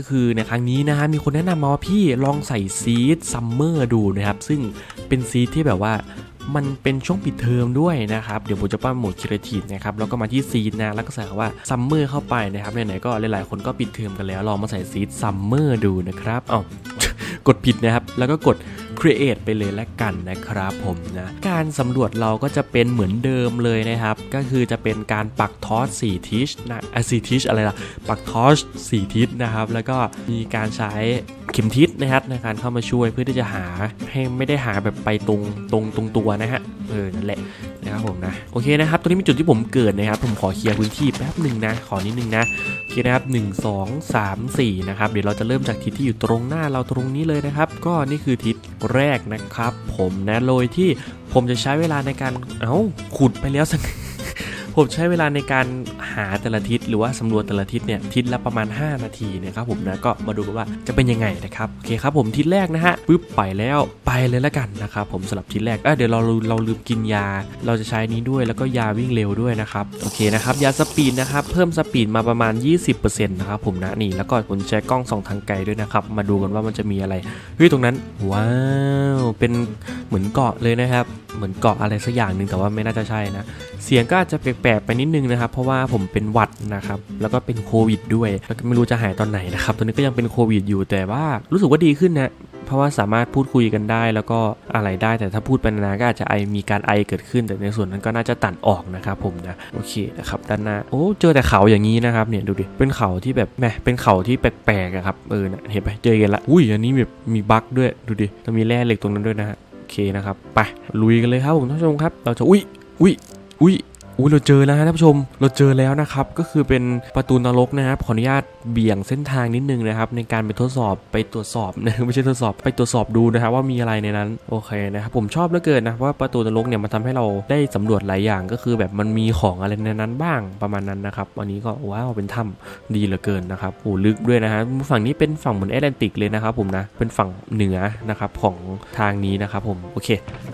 ก็คือในครั้งนี้นะฮะมีคนแนะนำมาว่าพี่ลองใส่ซีดซัมเมอร์ดูนะครับ ซึ่งเป็นซีดที่แบบว่ามันเป็นช่วงปิดเทอมด้วยนะครับ เดี๋ยวผมจะปั้นโหมดคิรทีฟนะครับ แล้วก็มาที่ซีดนะ แล้วก็ใส่ว่าซัมเมอร์เข้าไปนะครับไหนๆก็หลายๆคนก็ปิดเทอมกันแล้ว ลองมาใส่ซีดซัมเมอร์ดูนะครับเอ้ากดผิดนะครับ แล้วก็กด create ไปเลยละกันนะครับผมนะการสำรวจเราก็จะเป็นเหมือนเดิมเลยนะครับ ก็คือจะเป็นการปักทอส4ทิชนะอ่ทิชอะไรล่ะ ปักทอส4ทิศนะครับ แล้วก็มีการใช้เข็มทิศนะครับในการเข้ามาช่วยเพื่อที่จะหาให้ไม่ได้หาแบบไปตรงตรงตรงตัวนะฮะเออนั่นแหละนะครับผมนะโอเคนะครับตรงนี้เป็นจุดที่ผมเกิดนะครับ ผมขอเคลียร์พื้นที่แป๊บหนึ่งนะขอนิดนึงนะโอเคนะครับ1 2 3 4นะครับเดี๋ยวเราจะเริ่มจากทิศที่อยู่ตรงหน้าเราตรงนี้เลยนะครับ ก็นี่คือทิศแรกนะครับ ผมนะโดยที่ผมจะใช้เวลาในการเอ้าขุดไปแล้วสัก ผมใช้เวลาในการหาแต่ละทิศหรือว่าสำรวจแต่ละทิศเนี่ยทิศละประมาณ 5 นาทีนะครับผมนะก็มาดูกันว่าจะเป็นยังไงนะครับโอเคครับผมทิศแรกนะฮะปึ๊บไปแล้วไปเลยแล้วกันนะครับผมสำหรับทิศแรกเอ้ยเดี๋ยวเราเราลืมกินยา เราจะใช้นี้ด้วยแล้วก็ยาวิ่งเร็วด้วยนะครับโอเคนะครับยาสปีดนะครับเพิ่มสปีดมาประมาณ 20%นะครับผมนะนี่แล้วก็ผมใช้กล้องส่องทางไกลด้วยนะครับมาดูกันว่ามันจะมีอะไรเฮ้ยตรงนั้นว้าวเป็นเหมือนเกาะเลยนะครับ เหมือนเกาะอะไรสักอย่างหนึ่งแต่ว่าไม่น่าจะใช่นะเสียงก็อาจจะแปลกๆไปนิดนึงนะครับ เพราะว่าผมเป็นหวัดนะครับ แล้วก็เป็นโควิดด้วย แล้วก็ไม่รู้จะหายตอนไหนนะครับ ตอนนี้ก็ยังเป็นโควิดอยู่แต่ว่ารู้สึกว่าดีขึ้นนะเพราะว่าสามารถพูดคุยกันได้แล้วก็อะไรได้แต่ถ้าพูดไปนานก็อาจจะไอมีการไอเกิดขึ้น แต่ในส่วนนั้นก็น่าจะตัดออกนะครับผมนะโอเคนะครับด้านหน้าโอ้เจอแต่เขาอย่างนี้นะครับเนี่ยดูดิเป็นเขาที่แบบแหมเป็นเขาที่แปลกๆอะครับเออนะเห็นไหมเจอกันละอุ้ยอันนี้แบบมีบั๊กด้วยดูดิต้องมีแร่เหล็กตรงนั้นด้วยนะฮะโอเคนะครับไปลุยกันเลยครับผมท่านผู้ชมครับ เราจะอุ้ยอุ้ย อุ้ย อุ้ยเราเจอแล้วฮะท่านผู้ชม เราเจอแล้วนะครับ ก็คือเป็นประตูนรกนะครับขออนุญาตเบี่ยงเส้นทางนิดนึงนะครับ ในการไปทดสอบไปตรวจสอบนะไม่ใช่ทดสอบไปตรวจสอบดูนะครับว่ามีอะไรในนั้นโอเคนะครับผมชอบเหลือเกินนะเพราะว่าประตูนรกเนี่ยมันทำให้เราได้สำรวจหลายอย่าง ก็คือแบบมันมีของอะไรในนั้นบ้างประมาณนั้นนะครับวันนี้ก็ว้าวเป็นถ้ำดีเหลือเกินนะครับโอ้ลึกด้วยนะฮะฝั่งนี้เป็นฝั่งเหมือนแอตแลนติกเลยนะครับผมนะเป็นฝั่งเหนือนะครับของทางนี้นะครับผมโอเค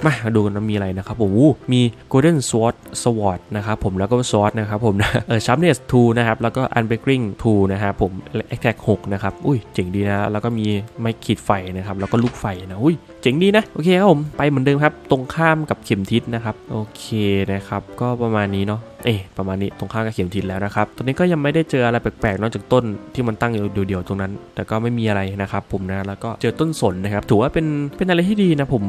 มาดูกันว่ามีอะไรนะครับผมอู้มี Golden Sword Sword นะครับผมแล้วก็ซอสนะครับผมนะเออชัมเนสทูนะครับแล้วก็อันเบกริงทูนะครับผม Attack 6นะครับอุ้ยเจ๋งดีนะแล้วก็มีไม้ขีดไฟนะครับแล้วก็ลูกไฟนะอุ้ยเจ๋งดีนะโอเคครับผมไปเหมือนเดิมครับตรงข้ามกับเข็มทิศนะครับโอเคนะครับก็ประมาณนี้เนาะ เอ๊ประมาณนี้ตรงข้ามกับเข็มทิศแล้วนะครับตอนนี้ก็ยังไม่ได้เจออะไรแปลกๆนอกจากต้นที่มันตั้งอยู่เดียวๆตรงนั้น แต่ก็ไม่มีอะไรนะครับผมนะแล้วก็เจอต้นสนนะครับถือว่าเป็นเป็นอะไรที่ดีนะผม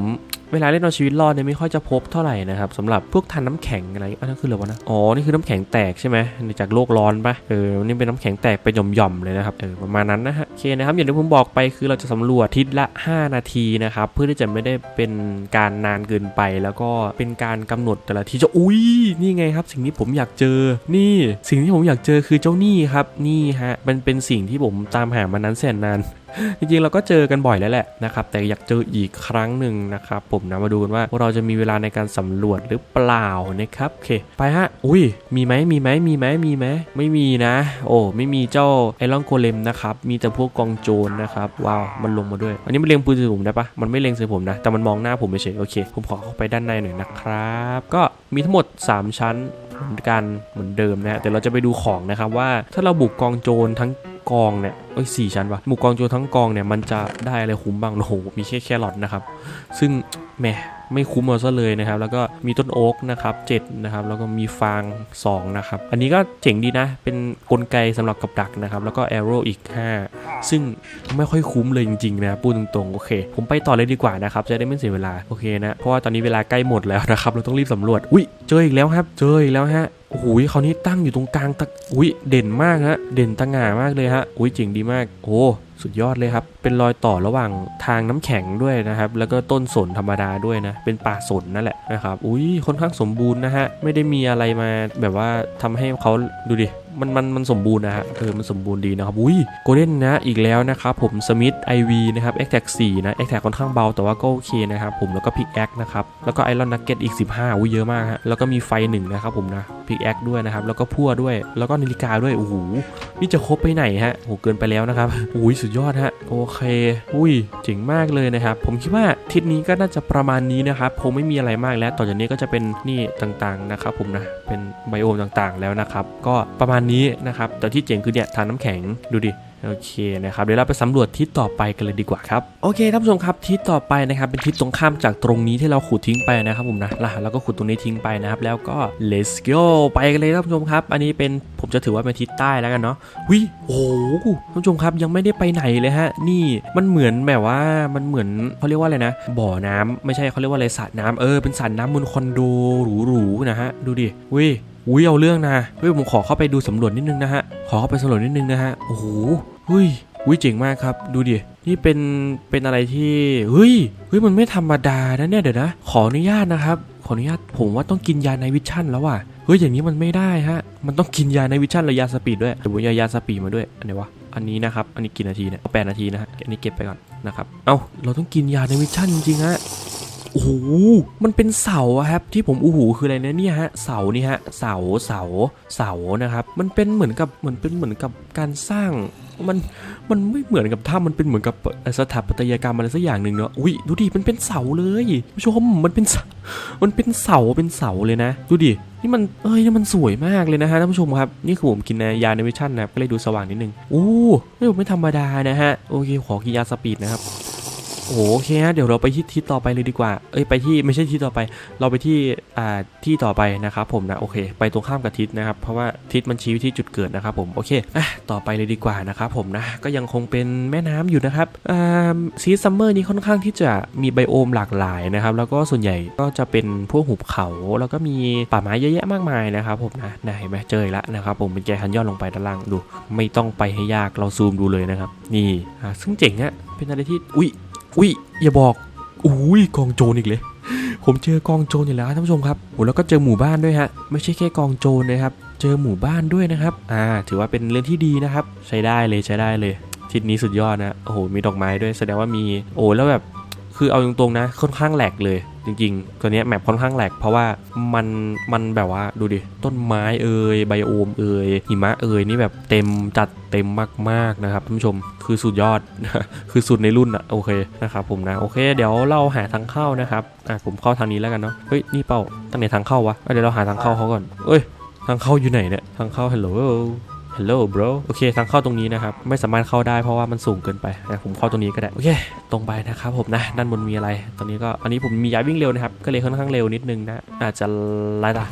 เวลาเล่นเอาชีวิตรอดเนี่ยไม่ค่อยจะพบเท่าไหร่นะครับสำหรับพวกทานน้ำแข็งอะไรอันนั้นคืออะไรวะนะอ๋อนี่คือน้ำแข็งแตกใช่ไหมจากโลกร้อนปะเออนี่เป็นน้ำแข็งแตกเป็นหย่อมๆเลยนะครับเออประมาณนั้นนะฮะโอเคนะครับอย่างที่ผมบอกไปคือเราจะสำรวจทิศละ 5 นาทีนะครับเพื่อที่จะไม่ได้เป็นการนานเกินไป แล้วก็เป็นการกำหนดแต่ละทีจะอุ้ยนี่ไงครับสิ่งที่ผมอยากเจอ นี่สิ่งที่ผมอยากเจอคือเจ้านี่ครับ นี่ฮะ มันเป็นสิ่งที่ผมตามหามานานแสนนานจริงๆเราก็เจอกันบ่อยแล้วแหละนะครับแต่อยากเจออีกครั้งหนึ่งนะครับผมนะมาดูกันว่าเราจะมีเวลาในการสำรวจหรือเปล่านะครับโอเคไปฮะอุ้ยมีไหมมีไหมมีไหมมีไหมไม่มีนะ โอ้ไม่มีเจ้าไอรอนโกเลมนะครับมีแต่พวกกองโจรนะครับว้าวมันลงมาด้วย อันนี้มันเล็งปืนใส่ผมได้ปะมันไม่เล็งใส่ผมนะแต่มันมองหน้าผมเฉยๆโอเค ผมขอเข้าไปด้านในหน่อยนะครับ ก็มีทั้งหมด 3 ชั้น เหมือนกันเหมือนเดิมนะฮะแต่เราจะไปดูของนะครับว่าถ้าเราบุกกองโจรทั้งกองเนี่ยเอ้ยสี่ชั้นวะหมู่กองโจรทั้งกองเนี่ยมันจะได้อะไรคุ้มบ้างโอ้โหมีแค่แครอทนะครับ ซึ่งแหม ไม่คุ้มเอาซะเลยนะครับ แล้วก็มีต้นโอ๊กนะครับเจ็ดนะครับ แล้วก็มีฟาง2นะครับ อันนี้ก็เจ๋งดีนะ เป็นกลไกสำหรับกับดักนะครับ แล้วก็แอโร่อีก 5 ซึ่งไม่ค่อยคุ้มเลยจริงๆนะพูดตรงๆ โอเค ผมไปต่อเลยดีกว่านะครับ จะได้ไม่เสียเวลา โอเคนะ เพราะว่าตอนนี้เวลาใกล้หมดแล้วนะครับ เราต้องรีบสำรวจ อุ้ย เจออีกแล้วครับ เจออีกแล้วฮะโอ้โหคราวนี้ตั้งอยู่ตรงกลางตะอุ้ย เด่นมากฮะ เด่นตะหง่ามากเลยฮะ อุ้ยเจ๋งดีมาก โอ้ สุดยอดเลยครับ เป็นรอยต่อระหว่างทางน้ำแข็งด้วยนะครับ แล้วก็ต้นสนธรรมดาด้วยนะ เป็นป่าสนนั่นแหละนะครับ อุ้ยค่อนข้างสมบูรณ์นะฮะ ไม่ได้มีอะไรมาแบบว่าทำให้เขาดูดิ มันมันมันสมบูรณ์นะฮะเออมันสมบูรณ์ดีนะครับอุ้ยโกลเด้นนะอีกแล้วนะครับผมสมิธไอวีนะครับแอคแท็ก4นะแอคแท็กค่อนข้างเบาแต่ว่าก็โอเคนะครับผมแล้วก็พิกแอคนะครับแล้วก็ไอรอนนักเก็ตอีก 15อุ้ยเยอะมากฮะแล้วก็มีไฟหนึ่งนะครับผมนะพิกแอคด้วยนะครับแล้วก็พั่วด้วยแล้วก็นาฬิกาด้วยโอ้โหนี่จะครบไปไหนฮะโหเกินไปแล้วนะครับอุ้ยสุดยอดฮะโอเคอุ้ยเจ๋งมากเลยนะครับผมคิดว่าทิศนี้ก็น่าจะประมาณนี้นะครับคงไม่มีอะไรมากแล้ว ต่อจากนี้ก็จะเป็นนี่ต่างๆนะครับผมนะเป็นไบโอมต่างๆแล้วนะครับก็ประมาณนี้นะครับแต่ที่เจ๋งคือเนี่ยทานน้ำแข็งดูดิโอเคนะครับเดี๋ยวเราไปสำรวจทิศต่อไปกันเลยดีกว่าครับโอเคท่านผู้ชมครับทิศต่อไปนะครับเป็นทิศตรงข้ามจากตรงนี้ที่เราขุดทิ้งไปนะครับผมนะแล้วเราก็ขุดตรงนี้ทิ้งไปนะครับแล้วก็ let's go ไปกันเลยท่านผู้ชมครับ อันนี้เป็นผมจะถือว่าเป็นทิศใต้แล้วกันเนาะวิโอ้โหท่านผู้ชมครับยังไม่ได้ไปไหนเลยฮะนี่มันเหมือนแบบว่ามันเหมือนเขาเรียกว่าอะไรนะ บ่อน้ำไม่ใช่เขาเรียกว่าอะไรสระน้ำเออเป็นสระน้ำบนคอนโดหรูๆนะฮะดูดิวิ อุ้ยเอาเรื่องนะเฮ้ยผมขอเข้าไปดูสำรวจนิดนึงนะฮะ ขอเข้าไปสำรวจนิดนึงนะฮะ โอ้โหเฮ้ยอุ้ยเจ๋งมากครับ ดูดิ นี่เป็น เป็นอะไรที่เฮ้ยเฮ้ย มันไม่ธรรมดานะเนี่ย เดี๋ยวนะ ขออนุญาตนะครับ ขออนุญาต ผมว่าต้องกินยาในวิชั่นแล้วว่ะ เฮ้ย อย่างนี้มันไม่ได้ฮะ มันต้องกินยาในวิชั่นหรือยาสปีดด้วยเดี๋ยวผมเอายาสปีดมาด้วย อันไหนวะ อันนี้นะครับ อันนี้กี่นาทีเนี่ยแปดนาทีนะฮะ อันนี้เก็บไปก่อนนะครับ เอ้า เราต้องกินยาในวิชั่นจริงๆฮะ โอ้โหมันเป็นเสาครับที่ผมอู้หูคืออะไรนะเนี่ยฮะเสานี่ฮะเสาเสาเสานะครับมันเป็นเหมือนกับเหมือนเป็นเหมือนกับการสร้างมันมันไม่เหมือนกับถ้ำมันเป็นเหมือนกับสถาปัตยกรรมอะไรสักอย่างหนึ่งเนาะอุ้ยดูดิมันเป็นเสาเลยผู้ชมมันเป็นเสามันเป็นเสาเป็นเสาเลยนะ ดูดินี่มันเอ้ยนี่มันสวยมากเลยนะฮะท่านผู้ชมครับนี่คือผมกินนะยาในวิชั่นนะก็เลยดูสว่างนิดนึงอู้นี่ผมไม่ธรรมดานะฮะโอเคขอกินยาสปีดนะครับ โอเคฮะเดี๋ยวเราไปที่ทิศต่อไปเลยดีกว่า เอ้ยไปที่ไม่ใช่ที่ต่อไป เราไปที่อ่าที่ต่อไปนะครับผมนะโอเค ไปตรงข้ามกับทิศนะครับเพราะว่าทิศมันชี้ที่จุดเกิดนะครับผมโอเคอะต่อไปเลยดีกว่านะครับผมนะก็ยังคงเป็นแม่น้ำอยู่นะครับอ่าซีซัมเมอร์นี้ค่อนข้างที่จะมีไบโอมหลากหลายนะครับแล้วก็ส่วนใหญ่ก็จะเป็นพวกหุบเขาแล้วก็มีป่าไม้เยอะแยะมากมายนะครับผมนะนะเห็นไหมเจอแล้วนะครับผมเป็นแกคันยอนลงไปด้านล่างดู ไม่ต้องไปให้ยากเราซูมดูเลยนะครับนี่อ่าซึ่งเจ๋งอะเป็นอะไรที่อุ๊ย อุ้ยอย่าบอกอุ้ยกองโจรอีกเลย ผมเจอกองโจรอยู่แล้วท่านผู้ชมครับโอ้แล้วก็เจอหมู่บ้านด้วยฮะไม่ใช่แค่กองโจรนะครับ เจอหมู่บ้านด้วยนะครับอ่าถือว่าเป็นเรื่องที่ดีนะครับ ใช้ได้เลยใช้ได้เลยทิศนี้สุดยอดนะโอ้โหมีดอกไม้ด้วยแสดงว่ามีโอ้แล้วแบบคือเอาตรงๆนะค่อนข้างแหลกเลย จริงๆตัวนี้แมปค่อนข้างแหลกเพราะว่ามันมันแบบว่าดูดิ ต้นไม้เอ่ยไบโอมเอ่ยหิมะเอ่ยนี่แบบเต็มจัดเต็มมากๆนะครับท่านผู้ชมคือสุดยอด คือสุดในรุ่นอะโอเคนะครับผมนะโอเค เดี๋ยวเราหาทางเข้านะครับอะผมเข้าทางนี้แล้วกันเนาะเฮ้ยนี่เป้าตั้งไหนทางเข้าวะะเดี๋ยวเราหาทางเข้าเขาก่อนเอ้ยทางเข้าอยู่ไหนเนี่ยทางเข้า hello hello bro โอเคทางเข้าตรงนี้นะครับไม่สามารถเข้าได้เพราะว่ามันสูงเกินไปนะผมเข้าตรงนี้ก็ได้โอเค ตรงไปนะครับผมนะด้านบนมีอะไร ตอนนี้ก็อันนี้ผมมีย้ายวิ่งเร็วนะครับก็เลยค่อนข้างเร็วนิดนึงนะอาจจะไล่ตา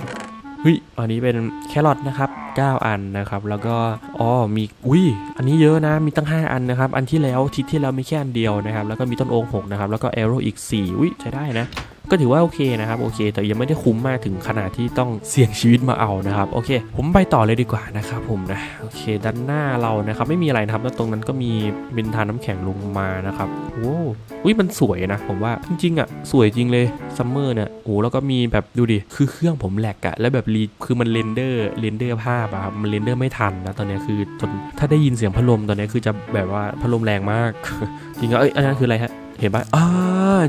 เฮ้ยอันนี้เป็นแครอทนะครับ9 อันนะครับแล้วก็อ๋อมีอุ้ยอันนี้เยอะนะมีตั้ง 5 อันนะครับอันที่แล้วทิศที่แล้วมีแค่อันเดียวนะครับแล้วก็มีต้นโอ่ง6นะครับแล้วก็เอโร่อีก4อุ้ยใช้ได้นะ ก็ถือว่าโอเคนะครับโอเค แต่ยังไม่ได้คุ้มมากถึงขนาดที่ต้องเสี่ยงชีวิตมาเอานะครับโอเค ผมไปต่อเลยดีกว่านะครับผมนะโอเค ด้านหน้าเรานะครับไม่มีอะไรนะครับแล้วตรงนั้นก็มีเป็นทานน้ำแข็งลงมานะครับโอ้อุ้ยมันสวยนะ ผมว่าจริงๆอะสวยจริงเลยซัมเมอร์เนี่ยโอ้แล้วก็มีแบบดูดิคือเครื่องผมแหลกอะแล้วแบบรีคือมันเรนเดอร์เรนเดอร์ภาพอะครับมันเรนเดอร์ไม่ทันนะตอนนี้คือจนถ้าได้ยินเสียงพัดลมตอนนี้คือจะแบบว่าพัดลมแรงมาก จริงๆเอ้ยอันนั้นคืออะไรฮะ เห็นปะอ่า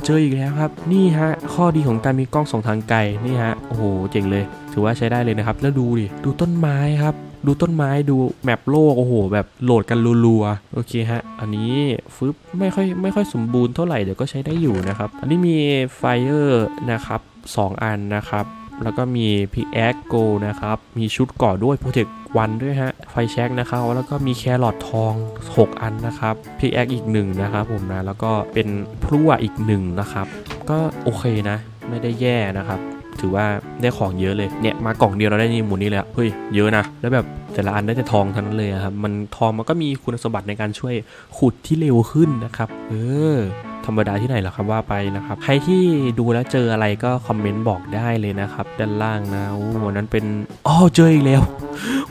เจออีกแล้วครับ นี่ฮะ ข้อดีของการมีกล้องสองทางไกล นี่ฮะ โอ้โห เจ๋งเลย ถือว่าใช้ได้เลยนะครับ แล้วดูดิ ดูต้นไม้ครับ ดูต้นไม้ ดูแมปโลก โอ้โห แบบโหลดกันรัวๆ โอเคฮะ อันนี้ฟึบไม่ค่อยไม่ค่อยสมบูรณ์เท่าไหร่ เดี๋ยวก็ใช้ได้อยู่นะครับ อันนี้มีไฟเออร์นะครับสองอันนะครับ แล้วก็มีพิกแอคโกนะครับ มีชุดก่อด้วยโปรเทค วันด้วยฮะ ไฟแช็กนะครับ แล้วก็มีแครอททอง 6 อันนะครับพิกแอคอีกหนึ่งนะครับผมนะ แล้วก็เป็นพลั่วอีกหนึ่งนะครับ ก็โอเคนะ ไม่ได้แย่นะครับ ถือว่าได้ของเยอะเลย เนี่ย มากล่องเดียวเราได้นี่หมูนี้เลยเฮ้ย เยอะนะ แล้วแบบแต่ละอันได้แต่ทองทั้งนั้นเลยครับ มันทองมันก็มีคุณสมบัติในการช่วยขุดที่เร็วขึ้นนะครับ เออ ธรรมดาที่ไหนหรอครับว่าไปนะครับ ใครที่ดูแล้วเจออะไรก็คอมเมนต์บอกได้เลยนะครับ ด้านล่างนะโอ้วันนั้นเป็นอ๋อเจออีกแล้ว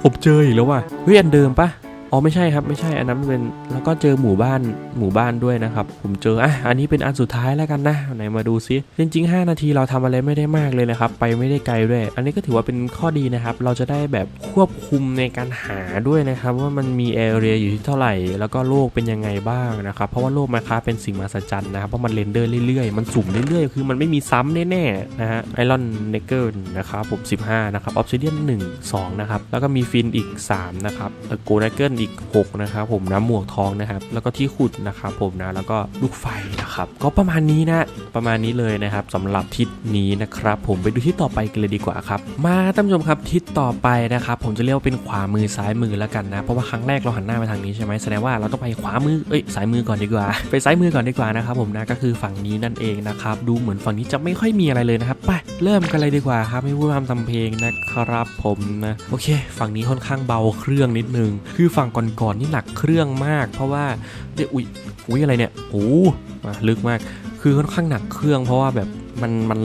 ผมเจออีกแล้วว่ะเฮ้ยอันเดิมปะ อ๋อไม่ใช่ครับไม่ใช่อันนั้นเป็นแล้วก็เจอหมู่บ้านหมู่บ้านด้วยนะครับ ผมเจออะอันนี้เป็นอันสุดท้ายแล้วกันนะไหนมาดูซิจริง ๆ 5 นาทีเราทำอะไรไม่ได้มากเลยนะครับ ไปไม่ได้ไกลด้วย อันนี้ก็ถือว่าเป็นข้อดีนะครับ เราจะได้แบบควบคุมในการหาด้วยนะครับ ว่ามันมีแอเรียอยู่ที่เท่าไหร่ แล้วก็โลกเป็นยังไงบ้างนะครับ เพราะว่าโลกมาค้าเป็นสิ่งมหัศจรรย์นะครับเพราะมันเรนเดอร์เรื่อยๆมันสุ่มเรื่อยๆคือมันไม่มีซ้ำแน่ๆนะฮะไอรอนเนเกอร์นะครับผม 15 นะครับออฟซิเดียน1 2 นะครับแล้วก็มีฟินอีก 3 นะครับโกลเนเกิลอีก 6 นะครับผมนะหมวกทองนะครับ แล้วก็ที่ขุดนะครับผมนะแล้วก็ลูกไฟนะครับ ก็ประมาณนี้นะ ประมาณนี้เลยนะครับสำหรับทิศนี้นะครับ ผมไปดูที่ต่อไปกันเลยดีกว่าครับ มาท่านผู้ชมครับทิศต่อไปนะครับ ผมจะเรียกว่าเป็นขวามือซ้ายมือแล้วกันนะ เพราะว่าครั้งแรกเราหันหน้าไปทางนี้ใช่ไหมแสดงว่าเราต้องไปขวามือเอ้ยซ้ายมือก่อนดีกว่า ไปซ้ายมือก่อนดีกว่านะครับผมนะก็คือฝั่งนี้นั่นเองนะครับดูเหมือนฝั่งนี้จะไม่ค่อยมีอะไรเลยนะครับไปเริ่มกันเลยดีกว่าครับไม่พูดพร่ำทำเพลงนะครับผมนะโอเค ฝั่งนี้ค่อนข้างเบาเครื่องนิดนึง คือฝั่งก่อนๆนนี่หนักเครื่องมาก เพราะว่าเดี๋ยวอุ้ยอุ้ยอะไรเนี่ยโอ้มาลึกมาก คือค่อนข้างหนักเครื่อง เพราะว่าแบบมันมัน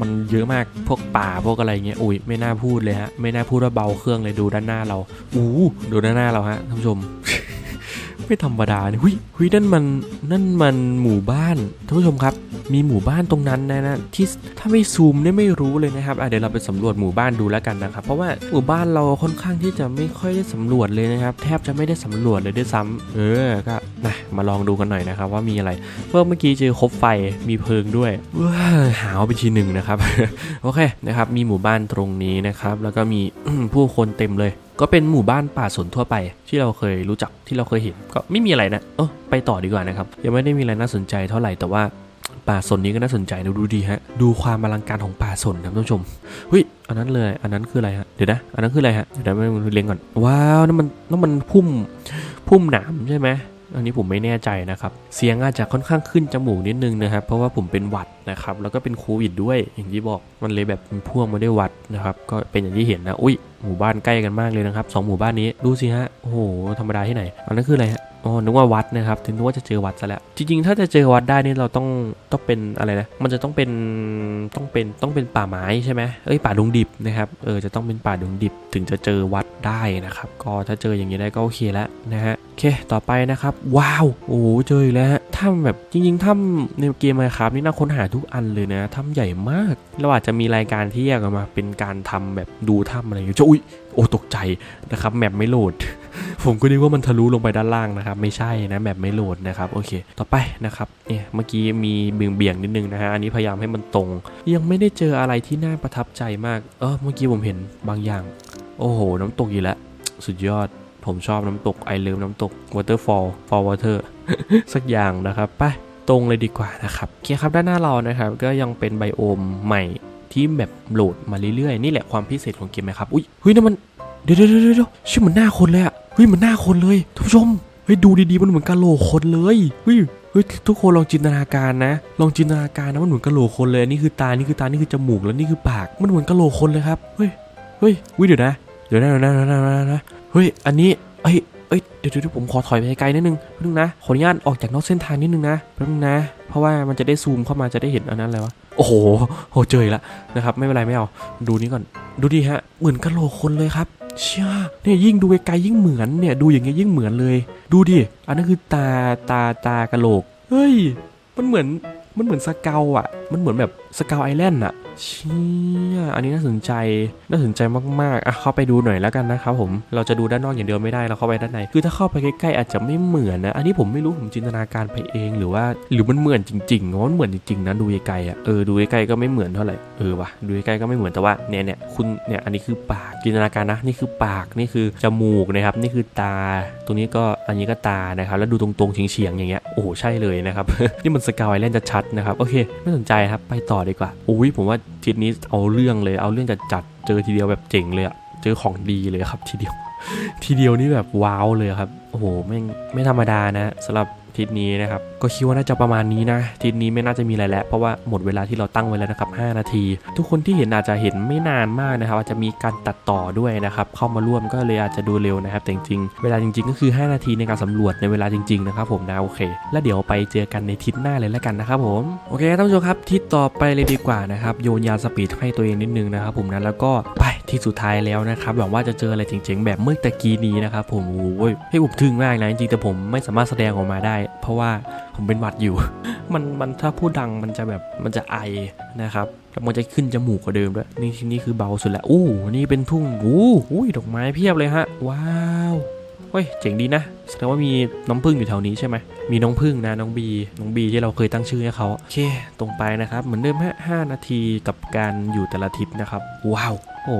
มันเยอะมากพวกป่าพวกอะไรเงี้ยอุ้ยไม่น่าพูดเลยฮะ ไม่น่าพูดว่าเบาเครื่องเลยดูด้านหน้าเราอู้ดูด้านหน้าเราฮะท่านผู้ชม ไม่ธรรมดาเนี่ยหุยหุยนั่นมันนั่นมันหมู่บ้านท่านผู้ชมครับ มีหมู่บ้านตรงนั้นนะนะที่ถ้าไม่ซูมเนี่ยไม่รู้เลยนะครับอะเดี๋ยวเราไปสำรวจหมู่บ้านดูแล้วกันนะครับ เพราะว่าหมู่บ้านเราค่อนข้างที่จะไม่ค่อยได้สำรวจเลยนะครับ แทบจะไม่ได้สำรวจเลยด้วยซ้ำเออก็นะมาลองดูกันหน่อยนะครับ ว่ามีอะไรเพิ่มเมื่อกี้เจอคบไฟมีเพลิงด้วยว้าหาวไปทีหนึ่งนะครับโอเคนะครับมีหมู่บ้านตรงนี้นะครับ แล้วก็มีผู้คนเต็มเลย ก็เป็นหมู่บ้านป่าสนทั่วไป ที่เราเคยรู้จักที่เราเคยเห็น ก็ไม่มีอะไรนะเออไปต่อดีกว่านะครับยังไม่ได้มีอะไรน่าสนใจเท่าไหร่แต่ว่าป่าสนนี้ก็น่าสนใจนะดูดีฮะดูความอลังการของป่าสนครับท่านผู้ชมเฮ้ยอันนั้นเลยอันนั้นคืออะไรฮะเดี๋ยวนะอันนั้นคืออะไรฮะเดี๋ยวไม่เลี้ยงก่อนว้าวนั่นมันนั่นมันพุ่มพุ่มหนามใช่ไหมอันนี้ผมไม่แน่ใจนะครับ เสียงอาจจะค่อนข้างขึ้นจมูกนิดนึงนะครับ เพราะว่าผมเป็นหวัดนะครับ แล้วก็เป็นโควิดด้วย อย่างที่บอก มันเลยแบบพ่วงมาด้วยหวัดนะครับ ก็เป็นอย่างที่เห็นนะ อุ้ย หมู่บ้านใกล้กันมากเลยนะครับสองหมู่บ้านนี้ดูสิฮะโอ้โหธรรมดาที่ไหน อันนั้นคืออะไรฮะอ๋อนึกว่าวัดนะครับถึงนึกว่าจะเจอวัดซะแล้ว จริงๆ ถ้าจะเจอวัดได้นี่เราต้องต้องเป็นอะไรนะ มันจะต้องเป็นต้องเป็นต้องเป็นป่าไม้ใช่ไหมเอ้ยป่าดงดิบนะครับ เออจะต้องเป็นป่าดงดิบถึงจะเจอวัดได้นะครับ ก็ถ้าเจออย่างนี้ได้ก็โอเคแล้วนะฮะ อเค ต่อไปนะครับ ว้าว โอ้โหเจออีกแล้วถ้ำแบบจริงๆถ้ำในเกมไมครับนี่น่าค้นหาทุกอันเลยนะถ้ำใหญ่มาก เราอาจจะมีรายการที่แยกออกมา เป็นการทำแบบดูถ้ำอะไรอย่างเงี้ยจะอุ้ยโอ้ตกใจนะครับแมปไม่โหลด ผมก็นึกว่ามันทะลุลงไปด้านล่างนะครับ ไม่ใช่นะแมปไม่โหลดนะครับโอเค ต่อไปนะครับเนี่ยเมื่อกี้มีเบี่ยงเบี่ยงนิดนึงนะฮะอันนี้พยายามให้มันตรง ยังไม่ได้เจออะไรที่น่าประทับใจมากเออเมื่อกี้ผมเห็นบางอย่าง โอ้โห น้ำตกอีกแล้วสุดยอด ผมชอบน้ำตกไอเลิฟน้ำตก waterfall fall water สักอย่างนะครับไปตรงเลยดีกว่านะครับโอเคครับด้านหน้าเรานะครับ ก็ยังเป็นไบโอมใหม่ที่แบบโหลดมาเรื่อยๆ นี่แหละความพิเศษของเกมไหมครับอุ้ยเฮ้ยนั่นมันเดี๋ยวเดี๋ยวเดี๋ยวเดี๋ยวชื่อเหมือนหน้าคนเลยอะเฮ้ยเหมือนหน้าคนเลยท่านผู้ชมเฮ้ยดูดีๆมันเหมือนกะโหลกคนเลยเฮ้ยเฮ้ยทุกคนลองจินตนาการนะ ลองจินตนาการนะมันเหมือนกะโหลกคนเลยอันนี่คือตานี่คือตานี่คือจมูกแล้วนี่คือปากมันเหมือนกะโหลกคนเลยครับเฮ้ยเฮ้ยวิเดี๋ยวนะเดี๋ยวนะเดี๋ยวนะเดี๋ยวนะ เฮ้ย อันนี้เอ้ยเอ้ย เดี๋ยวเดี๋ยวผมขอถอยไปไกลนิดนึงแป๊บนึงนะ ขออนุญาตออกจากนอกเส้นทางนิดนึงนะแป๊บนึงนะ เพราะว่ามันจะได้ซูมเข้ามาจะได้เห็นอันนั้นอะไรวะ โอ้โห โหเจอแล้วนะครับ ไม่เป็นไรไม่เอา ดูนี้ก่อน ดูดิฮะ เหมือนกะโหลกคนเลยครับ เชื่อเนี่ยยิ่งดูไกลๆยิ่งเหมือน เนี่ยดูอย่างเงี้ยยิ่งเหมือนเลย ดูดิ อันนั้นคือตาตาตากะโหลก เฮ้ย มันเหมือน มันเหมือนสเกลอะ มันเหมือนแบบสเกลไอแลนด์อะเชี่ยอันนี้น่าสนใจ น่าสนใจมากๆ อะ เข้าไปดูหน่อยแล้วกันนะครับผม เราจะดูด้านนอกอย่างเดียวไม่ได้ เราเข้าไปด้านใน คือถ้าเข้าไปใกล้ๆอาจจะไม่เหมือนนะ อันนี้ผมไม่รู้ ผมจินตนาการไปเอง หรือว่า หรือมันเหมือนจริงๆว่าะมันเหมือนจริงๆนะ ดูไกลๆอะ เออ ดูไกลๆก็ไม่เหมือนเท่าไหร่ เออว่ะ ดูไกลๆก็ไม่เหมือน แต่ว่าเนี่ยเนี่ยคุณ เนี่ย อันนี้คือปาก จินตนาการนะ นี่คือปาก นี่คือจมูกนะครับ นี่คือตา ตรงนี้ก็ อันนี้ก็ตา นะครับ แล้วดูตรงๆเฉียงๆอย่างเงี้ย โอ้โห ใช่เลยนะครับ นี่มันสกาวไอแลนด์จะชัดนะครับ โอเค ไม่สนใจครับ ไปต่อดีกว่าอุ้ยผมว่าทีนี้เอาเรื่องเลย เอาเรื่องจัดจัดเจอทีเดียวแบบเจ๋งเลยอะเจอของดีเลยครับทีเดียว ทีเดียวนี่แบบว้าวเลยครับ โอ้โหไม่ไม่ธรรมดานะสำหรับทิปนี้นะครับ ก็คิดว่าน่าจะประมาณนี้นะทิศนี้ไม่น่าจะมีอะไรแล้ว เพราะว่าหมดเวลาที่เราตั้งไว้แล้วนะครับ 5 นาที ทุกคนที่เห็นอาจจะเห็นไม่นานมากนะครับอาจจะมีการตัดต่อด้วยนะครับเข้ามาร่วมก็เลยอาจจะดูเร็วนะครับแต่จริงๆเวลาจริง ๆ ก็คือ 5 นาทีในการสำรวจในเวลาจริงๆนะครับผมนะโอเค แล้วเดี๋ยวไปเจอกันในทิศหน้าเลยแล้วกันนะครับผมโอเคท่านผู้ชมครับทิศต่อไปเลยดีกว่านะครับโยนยาสปีดให้ตัวเองนิดนึงนะครับผมนะแล้วก็ไปที่สุดท้ายแล้วนะครับหวังว่าจะเจออะไรเจ๋งๆแบบเมื่อตะกี้นี้นะครับผมโอ้ยให้ผมทึ่งมากนะจริงๆแต่ผมไม่สามารถแสดงออกมาได้ เพราะว่าผมเป็นหวัดอยู่ มันมันถ้าพูดดังมันจะแบบมันจะไอนะครับแล้วมันจะขึ้นจมูกกว่าเดิมด้วยนี่ที่นี่คือเบาสุดแล้วอู้นี่เป็นทุ่งอู้อุ้ยดอกไม้เพียบเลยฮะ ว้าวเฮ้ยเจ๋งดีนะแสดงว่ามีน้องพึ่งอยู่แถวนี้ใช่ไหมมีน้องพึ่งนะน้องบีน้องบีที่เราเคยตั้งชื่อให้เขาโอเค ตรงไปนะครับเหมือนเดิมฮะ5นาทีกับการอยู่แต่ละทิศนะครับ ว้าวโอ้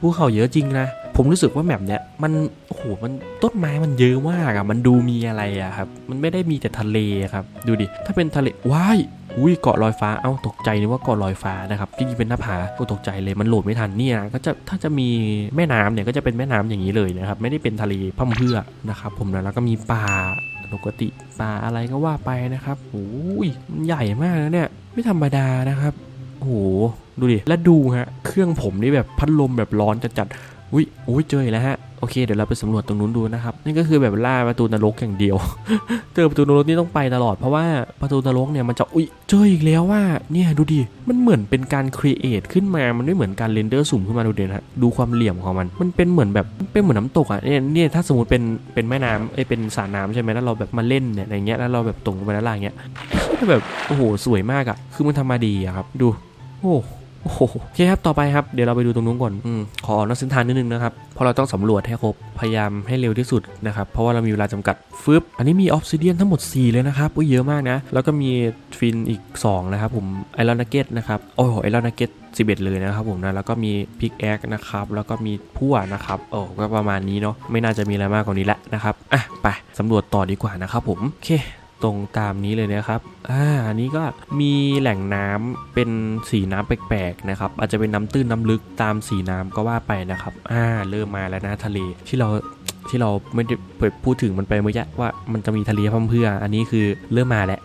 ภูเขาเยอะจริงนะ ผมรู้สึกว่าแมปเนี้ยมันโอ้โหมันต้นไม้มันเยอะมากอะมันดูมีอะไรอะครับ มันไม่ได้มีแต่ทะเลครับ ดูดิ ถ้าเป็นทะเลว้ายอุ้ยเกาะลอยฟ้า เอ้าตกใจนึกว่าเกาะลอยฟ้านะครับที่จริงเป็นหน้าผาก็ตกใจเลยมันโหลดไม่ทันเนี่ยก็จะถ้าจะมีแม่น้ำเนี่ยก็จะเป็นแม่น้ำอย่างนี้เลยนะครับไม่ได้เป็นทะเลพร่ำเพื่อนะครับผมแล้วก็มีป่าปกติป่าอะไรก็ว่าไปนะครับโอ้ยมันใหญ่มากนะเนี่ยไม่ธรรมดานะครับโอ้โหดูดิแล้วดูฮะเครื่องผมนี่แบบพัดลมแบบร้อนจัด อุ้ยอุ้ยเจออีกแล้วฮะ โอเค เดี๋ยวเราไปสำรวจตรงนู้นดูนะครับ นี่ก็คือแบบล่าประตูนรกอย่างเดียว เจอประตูนรกนี่ต้องไปตลอด เพราะว่าประตูนรกเนี่ยมันจะ อุ้ย เจออีกแล้วว่า เนี่ยดูดิ มันเหมือนเป็นการครีเอทขึ้นมา มันไม่เหมือนการเรนเดอร์สุ่มขึ้นมาดูเด่นฮะ ดูความเหลี่ยมของมัน มันเป็นเหมือนแบบ เป็นเหมือนน้ำตกอะ เนี่ย เนี่ยถ้าสมมติเป็น เป็นแม่น้ำเอ้ย เป็นสระน้ำใช่ไหมแล้วเราแบบมาเล่นเนี่ย อะไรเงี้ย แล้วเราแบบตกลงไปด้านล่างเงี้ยแบบ โอ้โห สวยมากอะ คือมันทำมาดีอะครับ ดู โอ้ โอ้โหโอเคครับต่อไปครับเดี๋ยวเราไปดูตรงนู้นก่อนอมขอนักเส้นทางนิดนึงนะครับเพราะเราต้องสำรวจให้ครบพยายามให้เร็วที่สุดนะครับเพราะว่าเรามีเวลาจำกัดฟึบอันนี้มีออฟซิเดียนทั้งหมด 4 เลยนะครับอุ้ยเยอะมากนะ แล้วก็มีฟินอีก 2 นะครับผมไอรอนนักเก็ตนะครับโอ้โหไอรอนนักเก็ต11 เลยนะครับผมนะแล้วก็มีพิกแอคนะครับแล้วก็มีพั่วนะครับโอ้ก็ประมาณนี้เนาะไม่น่าจะมีอะไรมากกว่านี้ละนะครับอะไปสำรวจต่อดีกว่านะครับผมโอเค ตรงตามนี้เลยนะครับ อ่า อันนี้ก็มีแหล่งน้ำเป็นสีน้ำแปลกๆนะครับ อาจจะเป็นน้ำตื้นน้ำลึกตามสีน้ำก็ว่าไปนะครับ อ่า เริ่มมาแล้วนะทะเลที่เราที่เราไม่ได้เปิดพูดถึงมันไปเมื่อกี้ว่ามันจะมีทะเลพร่ำเพื่อ อันนี้คือเริ่มมาแล้ว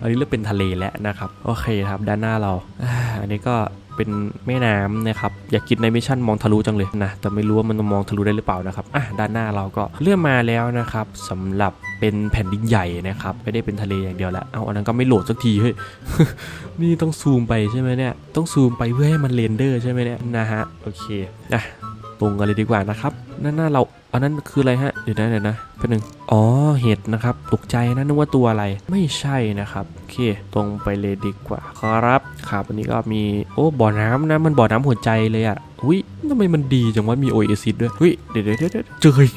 อันนี้เริ่มเป็นทะเลแล้วนะครับ โอเคครับ ด้านหน้าเรา อ่า อันนี้ก็ เป็นแม่น้ำนะครับอยากกินในมิชชั่นมองทะลุจังเลยนะแต่ไม่รู้ว่ามันมองทะลุได้หรือเปล่านะครับอะด้านหน้าเราก็เลื่อนมาแล้วนะครับสำหรับเป็นแผ่นดินใหญ่นะครับไม่ได้เป็นทะเลอย่างเดียวแล้วเอาอันนั้นก็ไม่โหลดสักทีเฮ้ยนี่ต้องซูมไปใช่ไหมเนี่ยต้องซูมไปเพื่อให้มันเรนเดอร์ใช่ไหมเนี่ยนะฮะโอเคอะตรงกันเลยดีกว่านะครับด้านหน้าเราอันนั้นคืออะไรฮะ ดี๋ยวนะเดี๋ยวนะแป๊บนึงอ๋อเห็ดนะครับตกใจนะนึกว่าตัวอะไรไม่ใช่นะครับโอเค ตรงไปเลยดีกว่าครับครับอันนี้ก็มีโอ้บ่อน้ำนะมันบ่อน้ำหัวใจเลยอะอุ้ยทำไมมันดีจังว่ามีโอเอซิสด้วยเฮ้ยเดี๋ยวเดี๋ยวเดี๋ยวเจออีก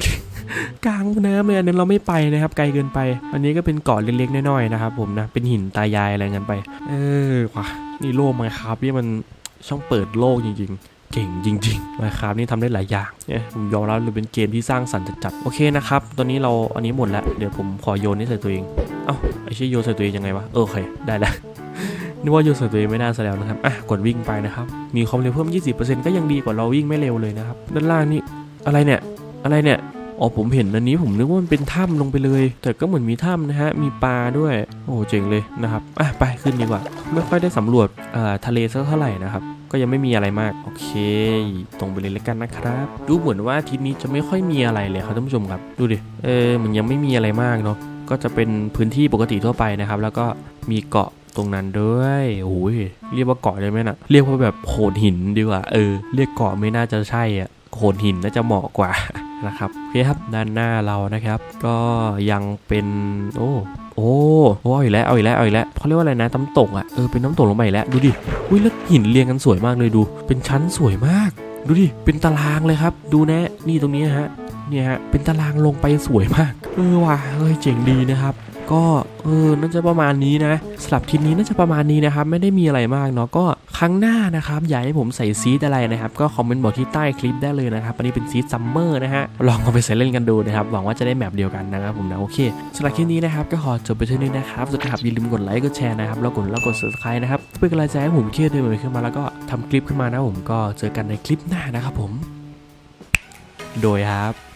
กลางน้ำเลยอันนั้นเราไม่ไปนะครับ ไกลเกินไป อันนี้ก็เป็นเกาะเล็กๆน้อยๆนะครับผมนะเป็นหินตายายอะไรเงี้ยไป เออว่ะนี่โลกไหมครับนี่มันช่องเปิดโลกจริงๆ เก่งจริงๆมาครับนี่ทำได้หลายอย่างเนี่ยผมยอมรับเลยเป็นเกมที่สร้างสรรค์จัดๆโอเคนะครับ ตอนนี้เราอันนี้หมดแล้วเดี๋ยวผมขอโยนนี่ใส่ตัวเองเอ้าไอ้ชี่โยนใส่ตัวเองยังไงวะเออโอเคได้แล้วนึกว่าโยนใส่ตัวเองไม่น่าซะแล้วนะครับอะกดวิ่งไปนะครับมีความเร็วเพิ่ม 20%ก็ยังดีกว่าเราวิ่งไม่เร็วเลยนะครับด้านล่างนี่อะไรเนี่ยอะไรเนี่ยอ๋อผมเห็นอันนี้ผมนึกว่ามันเป็นถ้ำลงไปเลย แต่ก็เหมือนมีถ้ำนะฮะ มีปลาด้วย โอ้เจ๋งเลยนะครับ อะไปขึ้นดีกว่า ไม่ค่อยได้สำรวจอ่อทะเลสักเท่าไหร่นะครับ ก็ยังไม่มีอะไรมาก โอเค ตรงไปเลยแล้วกันนะครับ ดูเหมือนว่าอาทิตย์นี้จะไม่ค่อยมีอะไรเลยครับท่านผู้ชมครับ ดูดิ เออมันยังไม่มีอะไรมากเนาะ ก็จะเป็นพื้นที่ปกติทั่วไปนะครับ แล้วก็มีเกาะตรงนั้นด้วยโอ้ยเรียกว่าเกาะได้ไหมนะเรียกว่าแบบโขดหินดีกว่า เออ เรียกเกาะไม่น่าจะใช่อะโขดหินน่าจะเหมาะกว่า นะครับโอเคครับด้านหน้าเรานะครับ ก็ยังเป็นโอ้โอ้โอ้เอาอีกแล้วเอาอีกแล้วเอาอีกแล้วเขาเรียกว่าอะไรนะน้ำตกอะเออเป็นน้ำตกลงไปอีกแล้วดูดิอุ้ยแล้วหินเรียงกันสวยมากเลยดู เป็นชั้นสวยมาก ดูดิเป็นตารางเลยครับ ดูนะนี่ตรงนี้ฮะเนี่ยฮะเป็นตารางลงไปสวยมากเออว่ะเฮ้ยเจ๋งดีนะครับ ก็เออน่าจะประมาณนี้นะสำหรับทีนี้น่าจะประมาณนี้นะครับไม่ได้มีอะไรมากเนาะก็ครั้งหน้านะครับอยากให้ผมใส่ซีดอะไรนะครับ ก็คอมเมนต์บอกที่ใต้คลิปได้เลยนะครับอันนี้เป็นซีดซัมเมอร์นะฮะลองเอาไปใส่เล่นกันดูนะครับหวังว่าจะได้แมปเดียวกันนะครับผมนะโอเคสำหรับคลิปนี้นะครับก็ขอจบไปเท่านี้นะครับสุดท้ายอย่าลืมกดไลค์กดแชร์นะครับแล้วกดแล้วกด subscribe นะครับเพื่อกำลังใจให้ผมเครียดด้วยขึ้นมาแล้วก็ทำคลิปขึ้นมานะผมก็เจอกันในคลิปหน้านะครับผม โดยครับ